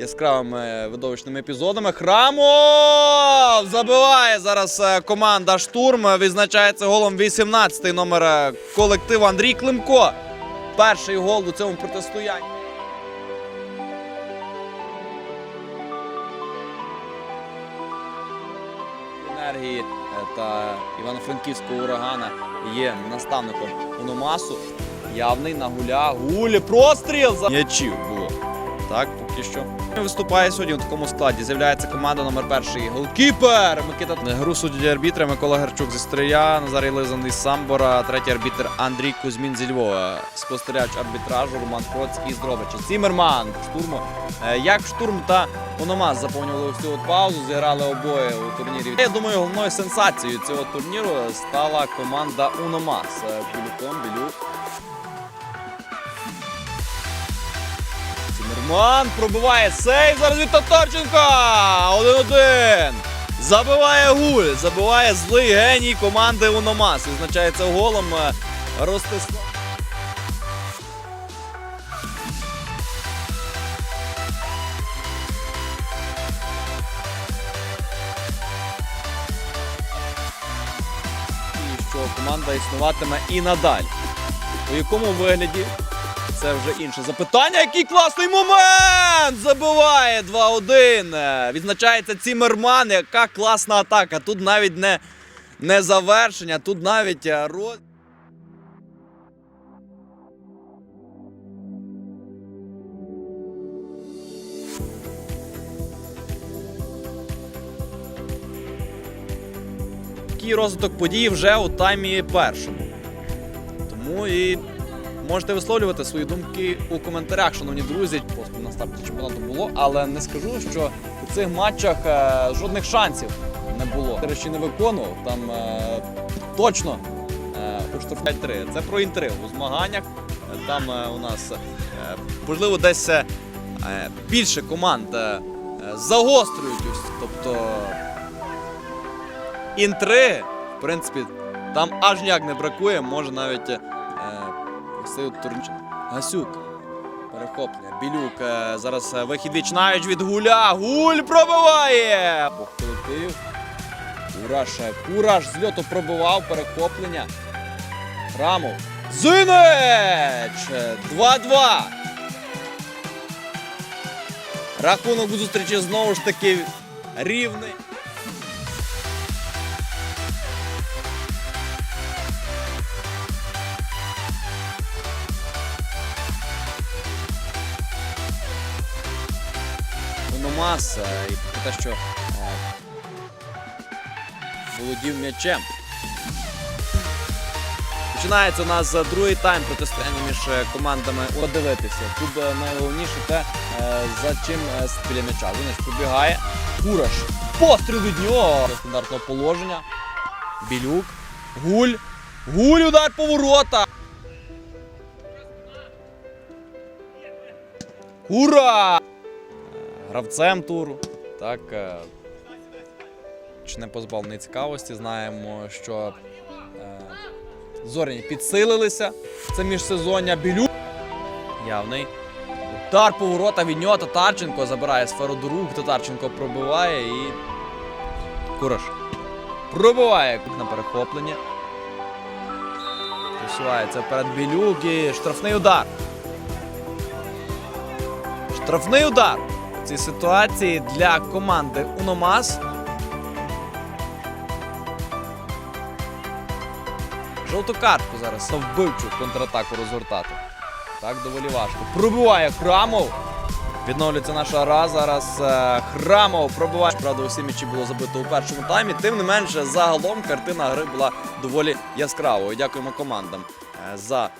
яскравими видовищними епізодами. Храмов забиває зараз е, команда штурм. Відзначається голом 18-й номер е, колективу Андрій Климко. Перший гол у цьому протистоянні. енергії е, та Івано-Франківського урагана є наставником Ономасу. Явний на гуля. Гулі, простріл за м'ячів. Так, поки що. Виступає сьогодні у такому складі. З'являється команда номер перший. Голкіпер Микита. Гру судді арбітри Микола Герчук зі Стрия, Назарій Лизан із Самбора, третій арбітр Андрій Кузьмін зі Львова. Спостерігач арбітражу Роман Процький з Дробича. Цімерман штурму. Е, Як штурм та Ономас заповнювали всю от паузу, зіграли обоє у турнірі. Я думаю, головною сенсацією цього турніру стала команда Уномас. Е, Білюком, Білюк. Цимерман пробиває сейв зараз від Татарченка. 1-1. Забиває гуль. Забиває злий геній команди Уномас. Відзначається голом е, Ростислав. Що команда існуватиме і надалі. У якому вигляді? Це вже інше запитання. Який класний момент! Забиває 2-1. Відзначається Цімерман. Яка класна атака. Тут навіть не, не завершення, тут навіть е, роз... Розвиток подій вже у таймі першому. Тому і можете висловлювати свої думки у коментарях, шановні друзі. Просто на старті чемпіонату було, але не скажу, що у цих матчах е, жодних шансів не було. До речі, не виконував. Там е, точно е, у 3 Це про інтригу у змаганнях. Е, Там е, у нас е, можливо десь е, е, більше команд е, е, загострюють ось, тобто інтриги, в принципі, там аж ніяк не бракує, може навіть. От Турнчик. Гасюк. Перехоплення. Білюк. е, Зараз е, вихід вічнають від гуля. Гуль пробиває! Ох, колектив. Кураж. е, Кураж з льоту пробивав. Перехоплення. Рамов. Зинич! Е, 2-2. Рахунок у зустрічі знову ж таки рівний. Ономас е, і про те, що е, володів м'ячем. Починається у нас другий тайм протистояння між е, командами. Подивитися. Тут найголовніше те, за чим біля м'яча. Винес пробігає. Кураш. Постріл від нього. Стандартного положення. Білюк. Гуль. Гуль удар поворота. Ура! Гравцем туру. Так, е, чи не позбавлений цікавості. Знаємо, що е, зоряні підсилилися. Це міжсезоння білю. Явний. Удар поворота від нього Татарченко забирає сферу до рук. Татарченко пробиває і. Кураж. Пробиває на перехоплення. Просувається вперед білюк і штрафний удар. Штрафний удар цій ситуації для команди Уномас. Жовту картку зараз на вбивчу контратаку розгортати. Так, доволі важко. Пробиває Храмов. Відновлюється наша гра. Зараз е, Храмов пробиває. Правда, усі м'ячі було забито у першому таймі. Тим не менше, загалом картина гри була доволі яскравою. Дякуємо командам е, за